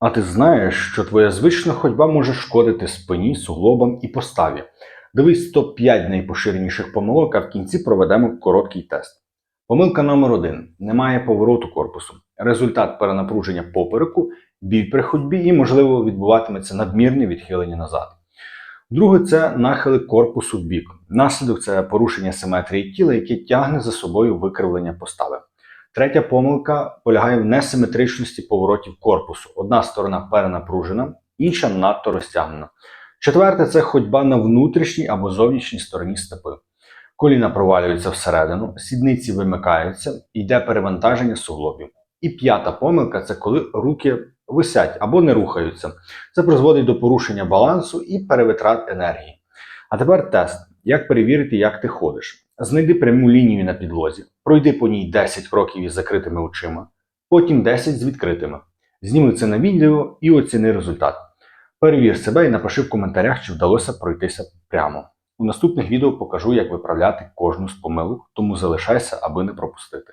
А ти знаєш, що твоя звична ходьба може шкодити спині, суглобам і поставі. Дивись топ-5 найпоширеніших помилок, а в кінці проведемо короткий тест. Помилка номер 1 Немає повороту корпусу. Результат перенапруження попереку, біль при ходьбі і, можливо, відбуватиметься надмірне відхилення назад. Друге це нахили корпусу в бік. Наслідок це порушення симетрії тіла, яке тягне за собою викривлення постави. Третя помилка полягає в несиметричності поворотів корпусу. Одна сторона перенапружена, інша надто розтягнена. Четверте це ходьба на внутрішній або зовнішній стороні стопи. Коліна провалюються всередину, сідниці вимикаються, йде перевантаження суглобів. І п'ята помилка це коли руки висять або не рухаються. Це призводить до порушення балансу і перевитрат енергії. А тепер тест. Як перевірити, як ти ходиш? Знайди пряму лінію на підлозі, пройди по ній 10 кроків із закритими очима, потім 10 з відкритими. Зніми це на відео і оціни результат. Перевір себе і напиши в коментарях, чи вдалося пройтися прямо. У наступних відео покажу, як виправляти кожну з помилок, тому залишайся, аби не пропустити.